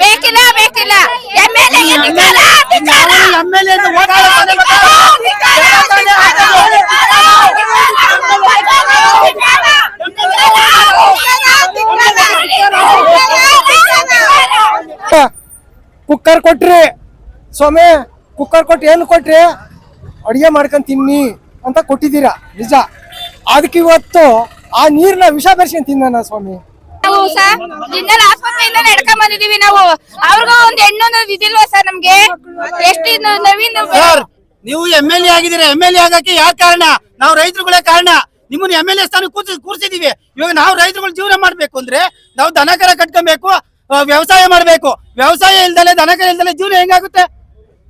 ಬೇಕಿಲ್ಲ ಬೇಕಿಲ್ಲ. ಕುಕ್ಕರ್ ಕೊಟ್ರಿ ಸ್ವಾಮಿ ಕುಕ್ಕರ್ ಕೊಟ್ಟು ಏನು ಕೊಟ್ರಿ? ಅಡಿಗೆ ಮಾಡ್ಕೊಂಡ್ ತಿನ್ನಿ ಅಂತ ಕೊಟ್ಟಿದ್ದೀರಾ ನಿಜ. ಅದಕ್ಕೆ ಇವತ್ತು ಆ ನೀರ್ನ ವಿಷ ಬೆರ್ಸ್ಕೊಂಡ್ ತಿನ್ನ ಸ್ವಾಮಿ. ಸರ್ ಆಸ್ಪತ್ರೆಯಿಂದ ನಡ್ಕೊಂಡ್ ಬಂದಿದೀವಿ ನಾವು. ಅವ್ರಿಗೂ ಒಂದ್ ಹೆಣ್ಣೊಂದು ಇದಿಲ್ವಾ ಸರ್ ನಮ್ಗೆ? ಎಷ್ಟು ನವೀನ್ ಸರ್, ನೀವು M L A M L A ಆಗಕ್ಕೆ ಯಾವ ಕಾರಣ? ನಾವು ರೈತರುಗಳೇ ಕಾರಣ. ನಿಮ್ಮನ್ನ ಎಂ ಎಲ್ ಎ ಸ್ಥಾನ ಕೂರ್ಸಿ ಕೂರ್ಸಿದೀವಿ. ಇವಾಗ ನಾವು ರೈತರುಗಳು ಜೀವನ ಮಾಡ್ಬೇಕು ಅಂದ್ರೆ ನಾವು ದನಕರ ಕಟ್ಕೊಬೇಕು ವ್ಯವಸಾಯ ಮಾಡ್ಬೇಕು. ವ್ಯವಸಾಯ ಇಲ್ದಲೆ ದನಕರ ಇಲ್ದಲೆ ಜೀವನ ಹೆಂಗಾಗುತ್ತೆ?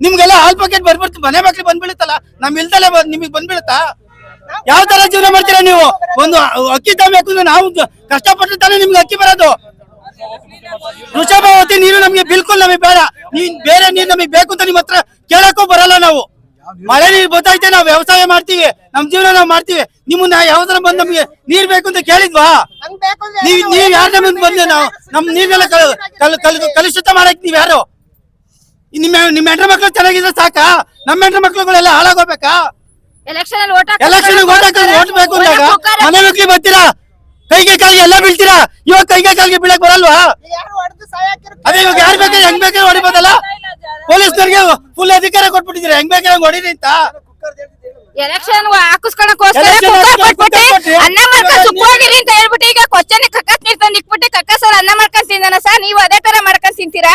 ನಿಮ್ಗೆಲ್ಲ ಹಾಲ್ ಪಾಕೆಟ್ ಬರ್ಬಿಡ್ತು ಮನೆ ಬಾಕಿ ಬಂದ್ಬಿಡುತ್ತಲ್ಲ? ನಮ್ ಇಲ್ದಲೆ ನಿಮಗ್ ಬಂದ್ಬಿಡುತ್ತಾ? ಯಾವ ತರ ಜೀವನ ಮಾಡ್ತೀರಾ ನೀವು? ಒಂದು ಅಕ್ಕಿ ತಗೋಬೇಕು ನಾವು ಕಷ್ಟಪಟ್ಟು ತಾನೇ ನಿಮ್ಗೆ ಅಕ್ಕಿ ಬರೋದು. ವೃಷಭಾವತಿ ನೀರು ನಮ್ಗೆ ಬಿಲ್ಕುಲ್ ನಮಗೆ ಬೇಡ. ನೀನ್ ಬೇರೆ ನೀರು ನಮಗೆ ಬೇಕು ಅಂತ ನಿಮ್ಮ ಹತ್ರ ಕೇಳಕ್ಕೂ ಬರಲ್ಲ ನಾವು. ಮಳೆ ನೀರು ಗೊತ್ತಾಯ್ತೆ ನಾವು ವ್ಯವಸಾಯ ಮಾಡ್ತೀವಿ ನಮ್ ಜೀವನ ನಾವು ಮಾಡ್ತೀವಿ. ನಿಮ್ಮನ್ನ ಯಾವ್ದಾರ ಬಂದ್ ನಮ್ಗೆ ನೀರ್ ಬೇಕು ಅಂತ ಕೇಳಿದ್ವಾ? ನೀವ್ ನೀವ್ ಯಾರ ನಮ್ಮನ್ನ ಬಂದು ನಾವು ನಮ್ ನೀರ್ನೆಲ್ಲ ಕಲ್- ಕಲ್- ಕಲ್- ಕಲುಷಿತ ಮಾಡಕ್ ನೀವ್ ಯಾರು? ನಿಮ್ಮ ನಿಮ್ಮ ಹೆಂಡ್ರ ಮಕ್ಳು ಚೆನ್ನಾಗಿದ್ರೆ ಸಾಕಾ? ನಮ್ಮ ಹೆಂಡ್ರ ಮಕ್ಳುಗಳೆಲ್ಲ ಹಾಳಾಗೋಬೇಕಾ ಎಲೆಕ್ಷನ್ ಎಲೆಕ್ಷನ್ ಓಟ್ ಹಾಕೋದು ಓಟ್ ಬೇಕು ಅಂದಾಗ ಮನೆ ಮಕ್ಳಿಗೆ ಬರ್ತೀರಾ? ಕೈಗೆ ಕಾಲಿಗೆ ಎಲ್ಲ ಬೀಳ್ತೀರಾ? ಇವಾಗ ಕೈಗೆ ಕಾಲಿಗೆ ಬೀಳಕ್ ಬರಲ್ವಾ? ಅದೇ ಇವಾಗ ಯಾರು ಬೇಕಾದ್ರೆ ಹೆಂಗ್ ಬೇಕಾದ್ರೆ ಹೊಡಿಬೋದಲ್ಲ ಪೊಲೀಸ್ನವ್ರಿಗೆ ಫುಲ್ ಅಧಿಕಾರ ಕೊಟ್ಬಿಟ್ಟಿದ್ದೀರಾ? ಹೆಂಗ್ ಬೇಕಾದ್ರೆ ಹಂಗ್ ಹೊಡೀರಿ ಅಂತ? ಎಲೆಕ್ಷನ್ ಕೊಟ್ಬಿಟ್ಟು ಅನ್ನ ಮಾಡ್ಕೊಂಡ್ ಸುಕ್ಕೋಗಿರಿ ಅಂತ ಹೇಳ್ಬಿಟ್ಟು ಈಗ ಕೊಚ್ಚನಿ ಕಕ್ಕಸ್ ನೀರ್ ತಂದು ಇಕ್ಬಿಟ್ಟು ಕಕ್ಕಸ್ ಅವ್ರು ಅನ್ನ ಮಾಡ್ಕೊಂಡ್ ತಿಂದಾನ ಸರ್? ನೀವು ಅದೇ ತರ ಮಾಡ್ಕೊಂಡ್ ತಿಂತೀರಾ?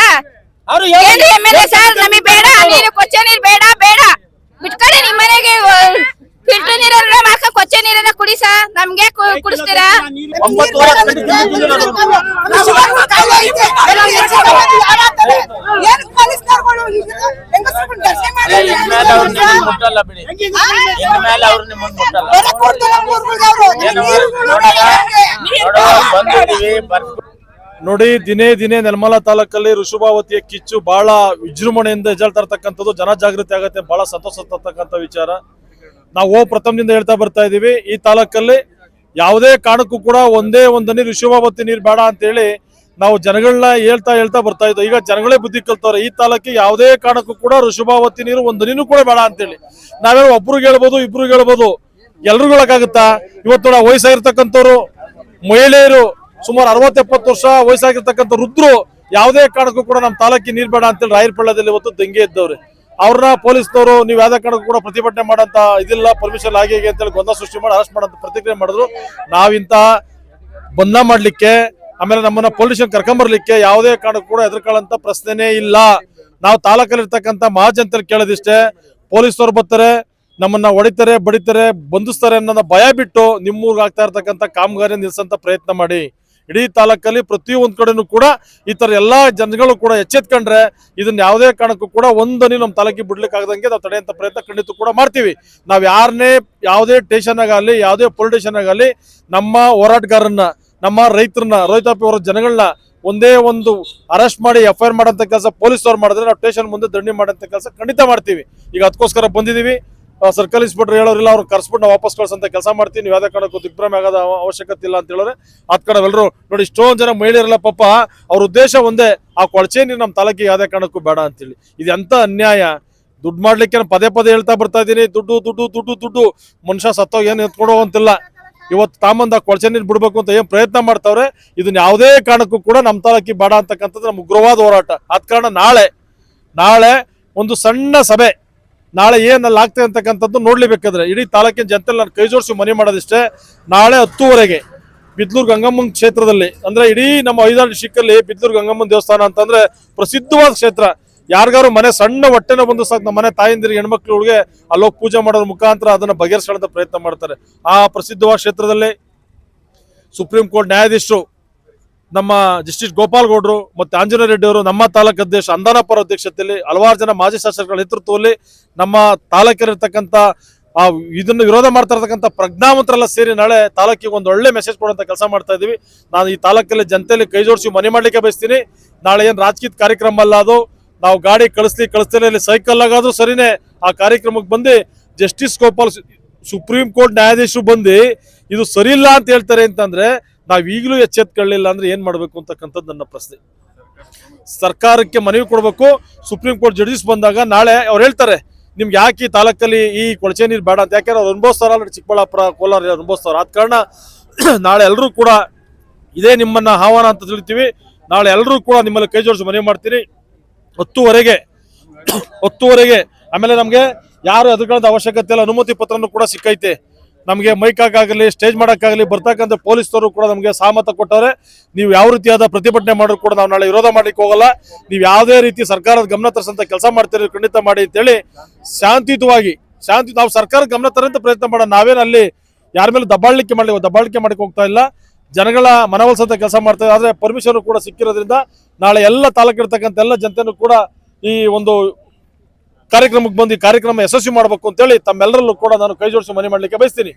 ಅವ್ರು ಏನು ಎಂ ಎಲ್ ಎ ಸರ್? ನಮಗೆ ಬೇಡ. ನೀನು ಕೊಚ್ಚೆ ನೀರ್ ಬೇಡ ಬೇಡ. ಬಿಟ್ಕೊಳ್ಳಿ ನಿಮ್ ಮನೆಗೆ ಫಿಲ್ಟರ್ ನೀರನ್ನ ಮಾಡ್ಕೊಂಡ್ ಕೊಚ್ಚೆ ನೀರನ್ನ ಕುಡಿ ಸರ್ ನಮ್ಗೆ ಕು- ಕುಡಿಸ್ತೀರಾ ಒಂಬತ್ತು ವರ್ಷ ಇನ್ಮೇಲೆ ಅವ್ರು ನಿಮ್ಮನ್ನ ಮುಟ್ಟಲ್ಲ ಬಿಡಿ ಇನ್ಮೇಲೆ ಅವ್ರು ನಿಮ್ಮನ್ನ ಮುಟ್ಟಲ್ಲ ಏನು ನೋಡೋಣ ನಮ್ಗೆ ನೋಡಿ ದಿನೇ ದಿನೇ ನೆಲಮಲ ತಾಲೂಕಲ್ಲಿ ಋಷಭಾವತಿಯ ಕಿಚ್ಚು ಬಹಳ ವಿಜೃಂಭಣೆಯಿಂದ ಎಜಳ ತರತಕ್ಕಂಥದ್ದು ಜನ ಜಾಗೃತಿ ಆಗತ್ತೆ ಬಹಳ ಸಂತೋಷ ತರ್ತಕ್ಕಂಥ ವಿಚಾರ. ನಾವು ಓ ಪ್ರಥಮದಿಂದ ಹೇಳ್ತಾ ಬರ್ತಾ ಇದೀವಿ ಈ ತಾಲೂಕಲ್ಲಿ ಯಾವುದೇ ಕಾರಣಕ್ಕೂ ಕೂಡ ಒಂದೇ ಒಂದು ನೀರು ವಿಶ್ವಭಾವತಿ ನೀರು ಬೇಡ ಅಂತೇಳಿ ನಾವು ಜನಗಳನ್ನ ಹೇಳ್ತಾ ಹೇಳ್ತಾ ಬರ್ತಾ ಇದ್ದೋ ಈಗ ಜನಗಳೇ ಬುದ್ಧಿ ಕಲ್ತವ್ರೆ. ಈ ತಾಲೂಕಿಗೆ ಯಾವುದೇ ಕಾರಣಕ್ಕೂ ಕೂಡ ಋಷಭಾವತಿ ನೀರು ಒಂದನಿನೂ ಕೂಡ ಬೇಡ ಅಂತೇಳಿ. ನಾವೇ ಒಬ್ರಿಗೆ ಹೇಳ್ಬೋದು, ಇಬ್ರಿಗೆ ಹೇಳ್ಬೋದು. ಎಲ್ರಿಗೂ ಹೇಳಕ್ಕಾಗುತ್ತಾ? ಇವತ್ತು ನಾವು ವಯಸ್ಸಾಗಿರ್ತಕ್ಕಂಥವ್ರು, ಮಹಿಳೆಯರು ಸುಮಾರು ಅರವತ್ತು ಎಪ್ಪತ್ತು ವರ್ಷ ವಯಸ್ಸಾಗಿರ್ತಕ್ಕಂಥ ವೃದ್ಧರು ಯಾವುದೇ ಕಾರಣಕ್ಕೂ ಕೂಡ ನಮ್ಮ ತಾಲೂಕಿಗೆ ನೀರು ಬೇಡ ಅಂತೇಳಿ ರಾಯರಪಳ್ಳದಲ್ಲಿ ಇವತ್ತು ದಂಗೆ ಇದ್ದವ್ರೆ ಅವ್ರನ್ನ ಪೊಲೀಸ್ನವರು ನೀವು ಯಾವ್ದೇ ಕಾರಣಕ್ಕೂ ಕೂಡ ಪ್ರತಿಭಟನೆ ಮಾಡಂತ ಇದಿಲ್ಲ. ಪರ್ಮಿಷನ್ ಆಗಿ ಹೇಗೆ ಅಂತೇಳಿ ಗೊಂದಲ ಸೃಷ್ಟಿ ಮಾಡಿ ಅರೆಸ್ಟ್ ಮಾಡಂತ ಪ್ರತಿಕ್ರಿಯೆ ಮಾಡಿದ್ರು. ನಾವಿಂತ ಬಂಧ ಮಾಡಲಿಕ್ಕೆ, ಆಮೇಲೆ ನಮ್ಮನ್ನ ಪೊಲೀಸ್ ಕರ್ಕೊಂಬರ್ಲಿಕ್ಕೆ ಯಾವುದೇ ಕಾರಣಕ್ಕೂ ಕೂಡ ಎದುರ್ಕೊಳ್ಳಂತ ಪ್ರಶ್ನೆನೇ ಇಲ್ಲ. ನಾವು ತಾಲೂಕಲ್ಲಿರ್ತಕ್ಕಂಥ ಅಂತ ಕೇಳೋದಿಷ್ಟೇ, ಪೊಲೀಸ್ನವ್ರು ಬರ್ತಾರೆ, ನಮ್ಮನ್ನ ಹೊಡಿತಾರೆ, ಬಡಿತಾರೆ, ಬಂಧಿಸ್ತಾರೆ ಅನ್ನೋದ ಭಯ ಬಿಟ್ಟು ನಿಮ್ಮೂರ್ಗೆ ಆಗ್ತಾ ಇರ್ತಕ್ಕಂಥ ಕಾಮಗಾರಿ ನಿಲ್ಸಂತ ಪ್ರಯತ್ನ ಮಾಡಿ. ಇಡೀ ತಾಲೂಕಲ್ಲಿ ಪ್ರತಿಯೊಂದು ಕಡೆನೂ ಕೂಡ ಈ ಥರ ಎಲ್ಲಾ ಜನಗಳು ಕೂಡ ಎಚ್ಚೆತ್ಕೊಂಡ್ರೆ ಇದನ್ನ ಯಾವುದೇ ಕಾರಣಕ್ಕೂ ಕೂಡ ಒಂದನಿ ನಮ್ಮ ತಾಲೂಕಿಗೆ ಬಿಡ್ಲಿಕ್ಕೆ ಆಗದಂಗೆ ನಾವು ತಡೆಯಂತ ಪ್ರಯತ್ನ ಖಂಡಿತ ಕೂಡ ಮಾಡ್ತೀವಿ. ನಾವು ಯಾರನ್ನೇ ಯಾವುದೇ ಸ್ಟೇಷನ್ ಆಗಲಿ, ಯಾವುದೇ ಪೊಲೀಸ್ ಆಗಲಿ, ನಮ್ಮ ಹೋರಾಟಗಾರನ್ನ, ನಮ್ಮ ರೈತರನ್ನ ರೈತಾಪಿ ಅವರ ಜನಗಳನ್ನ ಒಂದೇ ಒಂದು ಅರೆಸ್ಟ್ ಮಾಡಿ ಎಫ್ ಐ ಆರ್ ಮಾಡೋಂಥ ಕೆಲಸ ಪೊಲೀಸವ್ರು ಮಾಡಿದ್ರೆ ನಾವು ಸ್ಟೇಷನ್ ಮುಂದೆ ದಂಡಿ ಮಾಡೋಂಥ ಕೆಲಸ ಖಂಡಿತ ಮಾಡ್ತೀವಿ. ಈಗ ಅದಕ್ಕೋಸ್ಕರ ಬಂದಿದ್ದೀವಿ ಸರ್ಕಲ್ ಇನ್ಸ್ಪೆಕ್ಟರ್ ಹೇಳೋರಿಲ್ಲ, ಅವ್ರು ಕರ್ಸ್ಬಿಟ್ಟು ನಾವು ವಾಪಸ್ ಕಳ್ಸಂತ. ಕೆಲಸ ಮಾಡ್ತೀವಿ ನೀವು ಯಾವುದೇ ಕಾರಣಕ್ಕೂ ದಿಗ್ಭ್ರಮೆ ಆಗೋದ ಅವಶ್ಯಕತೆ ಇಲ್ಲ ಅಂತ ಹೇಳಿದ್ರೆ ಅದ್ ಕಡೆ ಎಲ್ಲರೂ ನೋಡಿ, ಇಷ್ಟೊಂದು ಜನ ಮಹಿಳೆಯರೆಲ್ಲ ಪಾಪ ಅವ್ರ ಉದ್ದೇಶ ಒಂದೇ, ಆ ಕೊಳಚೆ ನೀರು ನಮ್ಮ ತಾಲೂಕಿಗೆ ಯಾವುದೇ ಕಾರಣಕ್ಕೂ ಬೇಡ ಅಂತೇಳಿ. ಇದು ಎಂತ ಅನ್ಯಾಯ? ದುಡ್ಡು ಮಾಡ್ಲಿಕ್ಕೆ ನಾನು ಪದೇ ಪದೇ ಹೇಳ್ತಾ ಬರ್ತಾ ಇದ್ದೀನಿ. ದುಡ್ಡು ದುಡ್ಡು ದುಡ್ಡು ದುಡ್ಡು. ಮನುಷ್ಯ ಸತ್ತೋಗಿ ಏನು ಎತ್ಕೊಂಡು ಅಂತಿಲ್ಲ ಇವತ್ತು ತಾಮಂದ ಕೊಳಚೆ ನೀರು ಬಿಡ್ಬೇಕು ಅಂತ ಏನ್ ಪ್ರಯತ್ನ ಮಾಡ್ತಾವ್ರೆ? ಇದನ್ನ ಯಾವುದೇ ಕಾರಣಕ್ಕೂ ಕೂಡ ನಮ್ಮ ತಾಲೂಕಿಗೆ ಬೇಡ ಅಂತಕ್ಕಂಥದ್ದು ನಮ್ಮ ಉಗ್ರವಾದ ಹೋರಾಟ. ಆದ ಕಾರಣ ನಾಳೆ ನಾಳೆ ಒಂದು ಸಣ್ಣ ಸಭೆ ನಾಳೆ ಏನಲ್ಲಿ ಆಗ್ತದೆ ಅಂತಕ್ಕಂಥದ್ದು ನೋಡ್ಲೇಬೇಕಾದ್ರೆ. ಇಡೀ ತಾಲೂಕಿನ ಜನತೆಲ್ಲ ನಾನು ಕೈ ಜೋಡಿಸಿ ಮನೆ ಮಾಡೋದಿಷ್ಟೇ. ನಾಳೆ ಹತ್ತುವರೆಗೆ ಬಿದ್ಲೂರು ಗಂಗಮ್ಮನ ಕ್ಷೇತ್ರದಲ್ಲಿ, ಅಂದ್ರೆ ಇಡೀ ನಮ್ಮ ಐದಾರು ಡಿಸ್ಟಿಕ್ ಅಲ್ಲಿ ಬಿದ್ಲೂರು ಗಂಗಮ್ಮನ ದೇವಸ್ಥಾನ ಅಂತಂದ್ರೆ ಪ್ರಸಿದ್ಧವಾದ ಕ್ಷೇತ್ರ. ಯಾರಿಗಾರು ಮನೆ, ಸಣ್ಣ ಹೊಟ್ಟೆನ ಬಂದು ಸಾಕು, ನಮ್ಮ ಮನೆ ಹೆಣ್ಮಕ್ಳು ಹೆಣ್ಮಕ್ಳುಗಳಿಗೆ ಅಲ್ಲೋಗಿ ಪೂಜೆ ಮಾಡೋದ್ರ ಮುಖಾಂತರ ಅದನ್ನ ಬಗೆಹರಿಸೋಣ ಪ್ರಯತ್ನ ಮಾಡ್ತಾರೆ. ಆ ಪ್ರಸಿದ್ಧವಾದ ಕ್ಷೇತ್ರದಲ್ಲಿ ಸುಪ್ರೀಂ ಕೋರ್ಟ್ ನ್ಯಾಯಾಧೀಶರು ನಮ್ಮ ಜಸ್ಟಿಸ್ ಗೋಪಾಲ್ ಮತ್ತು ಆಂಜನೇಯ ರೆಡ್ಡಿ ಅವರು ನಮ್ಮ ತಾಲೂಕು ಅಧ್ಯಕ್ಷ ಅಂದಾನಪುರ ಅಧ್ಯಕ್ಷತೆಯಲ್ಲಿ ಹಲವಾರು ಜನ ಮಾಜಿ ಶಾಸಕರ ನೇತೃತ್ವದಲ್ಲಿ ನಮ್ಮ ತಾಲೂಕಿರತಕ್ಕಂಥ, ಆ, ಇದನ್ನು ವಿರೋಧ ಮಾಡ್ತಾ ಇರ್ತಕ್ಕಂಥ ಪ್ರಜ್ಞಾವಂತರೆಲ್ಲ ಸೇರಿ ನಾಳೆ ತಾಲೂಕಿಗೆ ಒಂದು ಒಳ್ಳೆ ಮೆಸೇಜ್ ಕೊಡುವಂತ ಕೆಲಸ ಮಾಡ್ತಾ ಇದ್ದೀವಿ. ನಾನು ಈ ತಾಲೂಕಲ್ಲಿ ಜನತೆಯಲ್ಲಿ ಕೈ ಜೋಡಿಸಿ ಮನೆ ಮಾಡ್ಲಿಕ್ಕೆ ಬಯಸ್ತೀನಿ. ನಾಳೆ ಏನು ರಾಜಕೀಯ ಕಾರ್ಯಕ್ರಮ ಅಲ್ಲ ಅದು. ನಾವು ಗಾಡಿ ಕಳಿಸ್ಲಿ ಕಳಿಸ್ತೇನೆ ಇಲ್ಲಿ ಸೈಕಲ್ ಆಗಾದ್ರೂ ಸರಿನೇ ಆ ಕಾರ್ಯಕ್ರಮಕ್ಕೆ ಬಂದು ಜಸ್ಟಿಸ್ ಗೋಪಾಲ್ ಸುಪ್ರೀಂ ಕೋರ್ಟ್ ನ್ಯಾಯಾಧೀಶರು ಬಂದು ಇದು ಸರಿ ಇಲ್ಲ ಅಂತ ಹೇಳ್ತಾರೆ ಅಂತಂದ್ರೆ ನಾವ್ ಈಗಲೂ ಎಚ್ಚೆತ್ಕೊಳ್ಳಿಲ್ಲ ಅಂದ್ರೆ ಏನ್ ಮಾಡಬೇಕು ಅಂತಕ್ಕಂಥದ್ದು ನನ್ನ ಪ್ರಶ್ನೆ. ಸರ್ಕಾರಕ್ಕೆ ಮನವಿ ಕೊಡಬೇಕು, ಸುಪ್ರೀಂ ಕೋರ್ಟ್ ಜಡ್ಜಸ್ ಬಂದಾಗ ನಾಳೆ ಅವ್ರು ಹೇಳ್ತಾರೆ, ನಿಮ್ಗೆ ಯಾಕೆ ಈ ತಾಲೂಕಲ್ಲಿ ಈ ಕೊಳಚೆ ನೀರು ಬೇಡ ಅಂತ. ಯಾಕೆಂದ್ರೆ ಅವ್ರು ಅನುಭವಿಸ್ತಾರ ಚಿಕ್ಕಬಳ್ಳಾಪುರ, ಕೋಲಾರ ಅನುಭವಿಸ್ತಾರ. ಆದ ಕಾರಣ ನಾಳೆ ಎಲ್ಲರೂ ಕೂಡ ಇದೇ ನಿಮ್ಮನ್ನ ಆಹ್ವಾನ ಅಂತ ತಿಳಿತೀವಿ. ನಾಳೆ ಎಲ್ಲರೂ ಕೂಡ ನಿಮ್ಮಲ್ಲಿ ಕೈ ಜೋಡಿಸಿ ಮನವಿ ಮಾಡ್ತೀನಿ. ಹತ್ತುವರೆಗೆ ಹತ್ತುವರೆಗೆ ಆಮೇಲೆ ನಮಗೆ ಯಾರು ಎದುರುಗಳದ ಅವಶ್ಯಕತೆ ಇಲ್ಲ, ಅನುಮತಿ ಪತ್ರನೂ ಕೂಡ ಸಿಕ್ಕೈತೆ. ನಮಗೆ ಮೈಕ್ ಹಾಕಾಗಲಿ ಸ್ಟೇಜ್ ಮಾಡೋಕ್ಕಾಗಲಿ, ಬರ್ತಕ್ಕಂಥ ಪೊಲೀಸರು ಕೂಡ ನಮಗೆ ಸಹಮತ ಕೊಟ್ಟವ್ರೆ. ನೀವು ಯಾವ ರೀತಿಯಾದ ಪ್ರತಿಭಟನೆ ಮಾಡೋರು ಕೂಡ ನಾವು ನಾಳೆ ವಿರೋಧ ಮಾಡ್ಲಿಕ್ಕೆ ಹೋಗಲ್ಲ. ನೀವು ಯಾವುದೇ ರೀತಿ ಸರ್ಕಾರದ ಗಮನ ತರಿಸಂತ ಕೆಲಸ ಮಾಡ್ತೀರಿ ಖಂಡಿತ ಮಾಡಿ ಅಂತೇಳಿ ಶಾಂತಿಯುತವಾಗಿ, ಶಾಂತಿ, ನಾವು ಸರ್ಕಾರ ಗಮನ ತರಂತ ಪ್ರಯತ್ನ ಮಾಡೋಣ. ನಾವೇನು ಅಲ್ಲಿ ಯಾರ ಮೇಲೆ ದಬ್ಬಾಳಿಕೆ ಮಾಡಲಿ, ದಬ್ಬಾಳಿಕೆ ಮಾಡಕ್ಕೆ ಹೋಗ್ತಾ ಇಲ್ಲ. ಜನಗಳ ಮನವೊಲಿಸಂತ ಕೆಲಸ ಮಾಡ್ತಾ ಆದರೆ ಆದ್ರೆ ಪರ್ಮಿಷನ್ ಕೂಡ ಸಿಕ್ಕಿರೋದ್ರಿಂದ ನಾಳೆ ಎಲ್ಲ ತಾಲೂಕಿರ್ತಕ್ಕಂಥ ಎಲ್ಲ ಜನತೆಯೂ ಕೂಡ ಈ ಒಂದು ಕಾರ್ಯಕ್ರಮಕ್ಕೆ ಬಂದು ಕಾರ್ಯಕ್ರಮ ಯಶಸ್ವಿ ಮಾಡಬೇಕು ಅಂತೇಳಿ ತಮ್ಮೆಲ್ಲರಲ್ಲೂ ಕೂಡ ನಾನು ಕೈ ಜೋಡಿಸಿ ಮನೆ ಮಾಡ್ಲಿಕ್ಕೆ ಬಯಸ್ತೀನಿ.